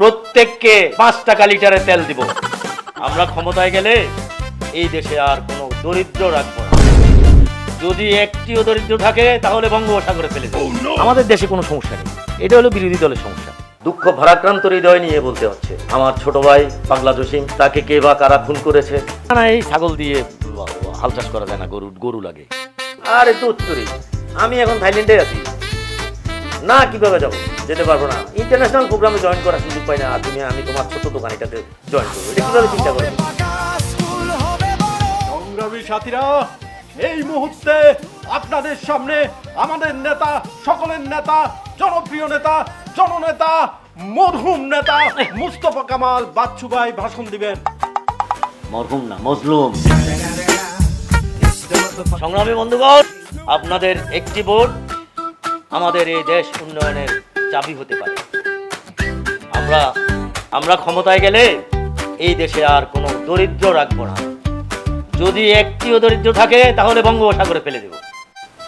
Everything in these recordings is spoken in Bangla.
প্রত্যেককে পাঁচ টাকা লিটারে তেল দিব। আমরা ক্ষমতায় গেলে এই দেশে আর কোনো দরিদ্র রাখব না। যদি একটিও দরিদ্র থাকে তাহলে বঙ্গোপসাগরে ফেলে দেবো। আমাদের দেশে কোনো সমস্যা নেই। এটা হলো বিরোধী দলের সমস্যা। দুঃখ ভারাক্রান্ত হৃদয় নিয়ে বলতে হচ্ছে। আমার ছোট ভাই পাগলা জসিম তাকে কে বা কারা খুন করেছে? না এই ছাগল দিয়ে হাল চাষ করা যায় না গরু গরু লাগে। আরে তো উত্তরই আমি এখন থাইল্যান্ডে আছি। না কীভাবে যাব? যেতে পারব না। ইন্টারন্যাশনাল প্রোগ্রামে জয়েন করার সুযোগ পাই না আর তুমি আমি তোমার ছোট দোকান এটাতে জয়েন করব। এটা কীভাবে চিন্তা করব? সংগ্রামী সাথীরা এই মুহূর্তে আপনাদের সামনে আমাদের নেতা সকলের নেতা জনপ্রিয় নেতা জননেতা মরহুম নেতা মুস্তফা কামাল বাচ্চু ভাই ভাষণ দিবেন। মরহুম না মজলুম। সংগ্রামী বন্ধুগণ আপনাদের একটি ভোট আমাদের এই দেশ উন্নয়নের চাবি হতে পারে। আমরা আমরা ক্ষমতায় গেলে এই দেশে আর কোনো দরিদ্র রাখব না। যদি একটিও দরিদ্র থাকে তাহলে বঙ্গোপসাগরে ফেলে দেবো।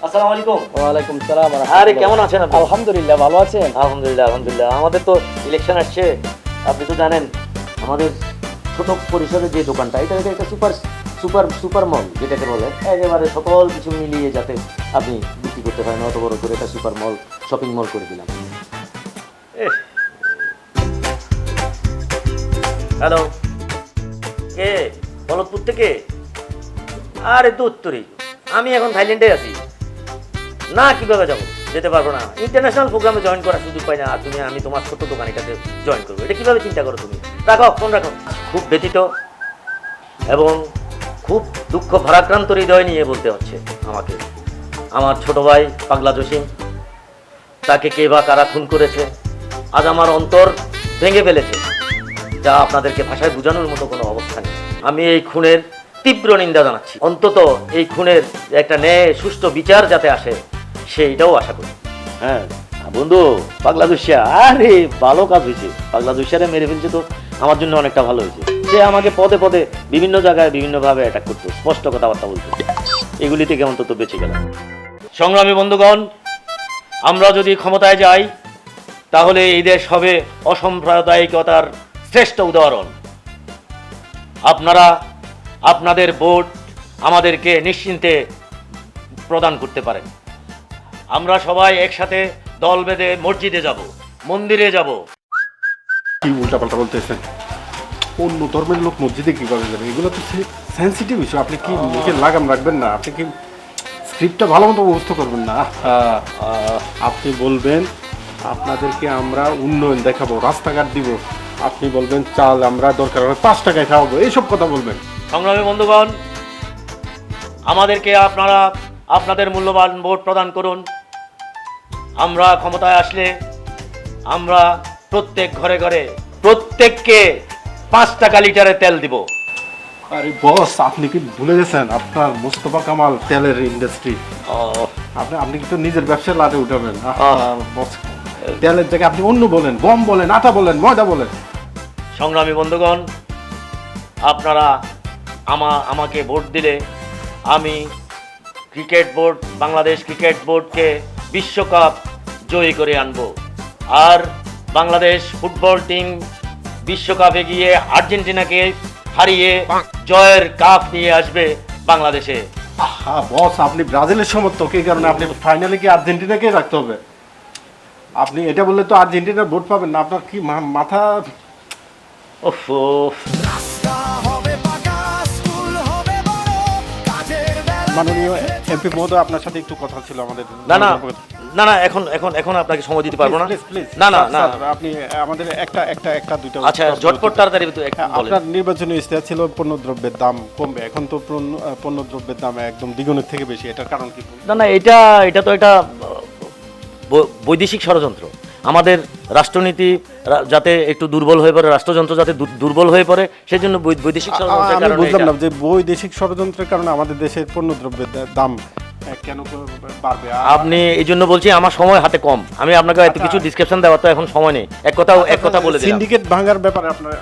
আসসালামু আলাইকুম। ওয়ালাইকুম সালাম আরে কেমন আছেন আপনি? আলহামদুলিল্লাহ ভালো আছেন? আলহামদুলিল্লাহ আলহামদুলিল্লাহ। আমাদের তো ইলেকশন আসছে। আপনি তো জানেন আমাদের ছোট যে দোকানটা এটা এটা একটা সুপার সুপার সুপার মল যেটাকে বলে। একেবারে সকল কিছু মিলিয়ে যাতে আপনি বিক্রি করতে পারেন অত বড় করে একটা সুপার মল শপিং মল করে দিলাম। হ্যালো। কে? বলদপুর থেকে? আরে উত্তরই আমি এখন থাইল্যান্ডে আছি। না, কীভাবে যাব? যেতে পারব না। ইন্টারন্যাশনাল প্রোগ্রামে জয়েন করার সুযোগ পাই না। তুমি, আমি তোমার ছোট দোকান এটাতে জয়েন করব। এটা কীভাবে চিন্তা করো তুমি? রাখো ফোন রাখো। খুব ব্যতীত এবং খুব দুঃখ ভারাক্রান্ত হৃদয় নিয়ে বলতে হচ্ছে আমাকে। আমার ছোট ভাই পাগলা জসিম, তাকে কে বা কারা খুন করেছে? আজ আমার অন্তর ভেঙে ফেলেছে, যা আপনাদেরকে ভাষায় বোঝানোর মতো কোনো অবস্থা নেই। আমি এই খুনের তীব্র নিন্দা জানাচ্ছি। অন্তত এই খুনের একটা ন্যায়, সুষ্ঠু বিচার যাতে আসে, সেইটাও আশা করি। হ্যাঁ বন্ধু, পাগলা দুশিয়া আরে, ভালো কাজ হয়েছে। পাগলা দুশিয়ারে মেরে ফেলছে তো, আমার জন্য অনেকটা ভালো হয়েছে। সে আমাকে পদে পদে বিভিন্ন জায়গায় বিভিন্নভাবে অ্যাটাক করতো, স্পষ্ট কথাবার্তা বলতো। এগুলি থেকে অন্তত বেঁচে গেলাম। সংগ্রামী বন্ধুগণ, আমরা যদি ক্ষমতায় যাই তাহলে এই দেশ হবে অসাম্প্রদায়িকতার শ্রেষ্ঠ উদাহরণ। আপনারা আপনাদের ভোট আমাদেরকে নিশ্চিন্তে প্রদান করতে পারেন। আমরা সবাই একসাথে দল বেঁধে মসজিদে যাব মন্দিরে যাব। কি উল্টাপাল্টা বলতেছেন? অন্য ধর্মের লোক মসজিদে কীভাবে যাবে? এগুলো তো সেন্সিটিভ ইস্যু আপনি কি মুখে লাগাম রাখবেন না? আপনি কি স্ক্রিপ্টটা ভালো মতো মুখস্থ করবেন না? আপনি বলবেন আপনাদেরকে আমরা উন্নয়ন দেখাবো রাস্তাঘাট দিব। আপনি বলবেন চাল আমরা দরকার হবে পাঁচ টাকায় খাওয়াবো এইসব কথা বলবেন। সংগ্রামী বন্ধুগণ আমাদেরকে আপনারা আপনাদের মূল্যবান ভোট প্রদান করুন। আমরা ক্ষমতায় আসলে আমরা প্রত্যেক ঘরে ঘরে প্রত্যেককে পাঁচ টাকা লিটারে তেল দিব। আরে বস আপনি কি ভুলে গেছেন? আপনার মোস্তফা কামাল তেলের ইন্ডাস্ট্রি আপনি আপনি কিন্তু নিজের ব্যবসার লাটে উঠাবেন। বস তেলের জায়গায় আপনি অন্য বলেন গম বলেন আটা বলেন ময়দা বলেন। সংগ্রামী বন্ধুগণ আপনারা আমা আমাকে ভোট দিলে আমি ক্রিকেট বোর্ড বাংলাদেশ ক্রিকেট বোর্ডকে বিশ্বকাপ জয়ী করে আনব। আর বাংলাদেশ ফুটবল টিম বিশ্বকাপে গিয়ে আর্জেন্টিনাকে হারিয়ে জয়ের কাপ নিয়ে আসবে বাংলাদেশে। হ্যাঁ বস আপনি ব্রাজিলের সমর্থক এই কারণে আপনি ফাইনালে কি আর্জেন্টিনাকে রাখতে হবে? আপনি এটা বললে তো আর্জেন্টিনার ভোট পাবেন না আপনার কি মা- মাথা ওফ ওফ। মাননীয় এমপি মহোদয় আপনার সাথে একটু কথা ছিল আমাদের। না না না না এখন এখন এখন আপনাকে সময় দিতে পারব না। না না না। আপনি আমাদের একটা একটা একটা দুইটা আচ্ছা ঝটপট তাড়াতাড়ি একটু হ্যাঁ, আপনার নির্বাচনী ইস্তেহার ছিল পণ্যদ্রব্যের দাম কমবে এখন তো পণ্য আহ, পণ্যদ্রব্যের দাম একদম দ্বিগুণের থেকে বেশি এটার কারণ কি? না না এটা এটা তো এটা বৈদেশিক ষড়যন্ত্র। আমাদের রাষ্ট্রনীতি যাতে একটু দুর্বল হয়ে পড়ে রাষ্ট্রযন্ত্র যাতে দুর্বল হয়ে পড়ে সেই জন্য বৈদেশিক ষড়যন্ত্রের কারণে বুঝলাম না যে বৈদেশিক ষড়যন্ত্রের কারণে আমাদের দেশের পণ্য দ্রব্যের দাম কেন বাড়বে? আপনি এই জন্য বলছি আমার সময় হাতে কম। আমি আপনাকে এত কিছু ডিসক্রিপশন দেওয়ার তো এখন সময় নেই। এক কথা এক কথা বলে সিন্ডিকেট ভাঙার ব্যাপারে আপনার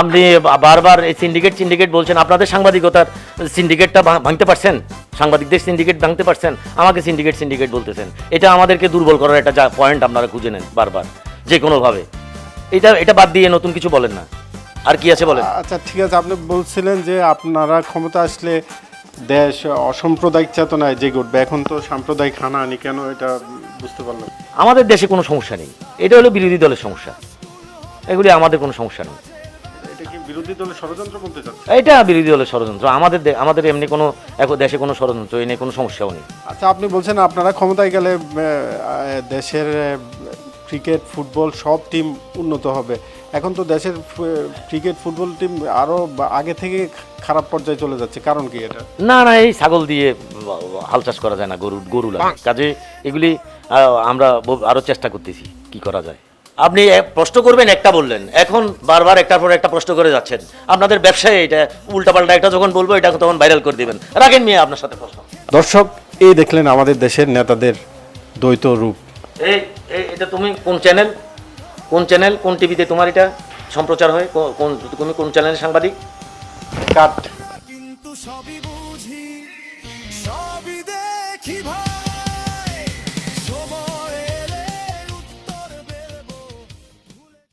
আপনি বারবার এই সিন্ডিকেট সিন্ডিকেট বলছেন আপনাদের সাংবাদিকতার সিন্ডিকেটটা ভাঙতে পারছেন? সাংবাদিকদের সিন্ডিকেট ভাঙতে পারছেন? আমাকে সিন্ডিকেট সিন্ডিকেট বলতেছেন। এটা আমাদেরকে দুর্বল করার একটা যা পয়েন্ট আপনারা খুঁজে নেন বারবার যে কোনোভাবে। এটা এটা বাদ দিয়ে নতুন কিছু বলেন না। আর কি আছে বলেন? আচ্ছা ঠিক আছে আপনি বলছিলেন যে আপনারা ক্ষমতা আসলে দেশ অসাম্প্রদায়িক চেতনায় যে ঘটবে এখন তো সাম্প্রদায়িক হানাহানি কেন এটা বুঝতে পারলাম আমাদের দেশে কোনো সমস্যা নেই। এটা হলো বিরোধী দলের সমস্যা। এগুলি আমাদের কোনো সমস্যা নেই। বিরোধী দলের ষড়যন্ত্র বলতে চাচ্ছে এটা বিরোধী দলের ষড়যন্ত্র। আমাদের আমাদের এমনি কোনো দেশে কোনো ষড়যন্ত্র এই নিয়ে কোনো সমস্যাও নেই। আচ্ছা আপনি বলছেন আপনারা ক্ষমতায় গেলে দেশের ক্রিকেট ফুটবল সব টিম উন্নত হবে। এখন তো দেশের ক্রিকেট ফুটবল টিম আরও বা- আগে থেকে খারাপ পর্যায়ে চলে যাচ্ছে। কারণ কি এটা? না না এই ছাগল দিয়ে হাল চাষ করা যায় না গরু গরু লাগে। কাজে এগুলি আমরা ব- আরও চেষ্টা করতেছি কি করা যায়। আপনি এক প্রশ্ন করবেন একটা বললেন। এখন বারবার একটার পর একটা প্রশ্ন করে যাচ্ছেন। আপনাদের ব্যবসায় এটা উল্টাপাল্টা একটা যখন বলব এটা তখন ভাইরাল করে দিবেন। রাখেন মিয়া আপনার সাথে প্রশ্ন। দর্শক এই দেখলেন আমাদের দেশের নেতাদের দ্বৈত রূপ। এই এই- এটা তুমি কোন চ্যানেল কোন চ্যানেল কোন টিভিতে তোমার এটা সম্প্রচার হয়? কোন তুমি কোন চ্যানেলের সাংবাদিক? কাট।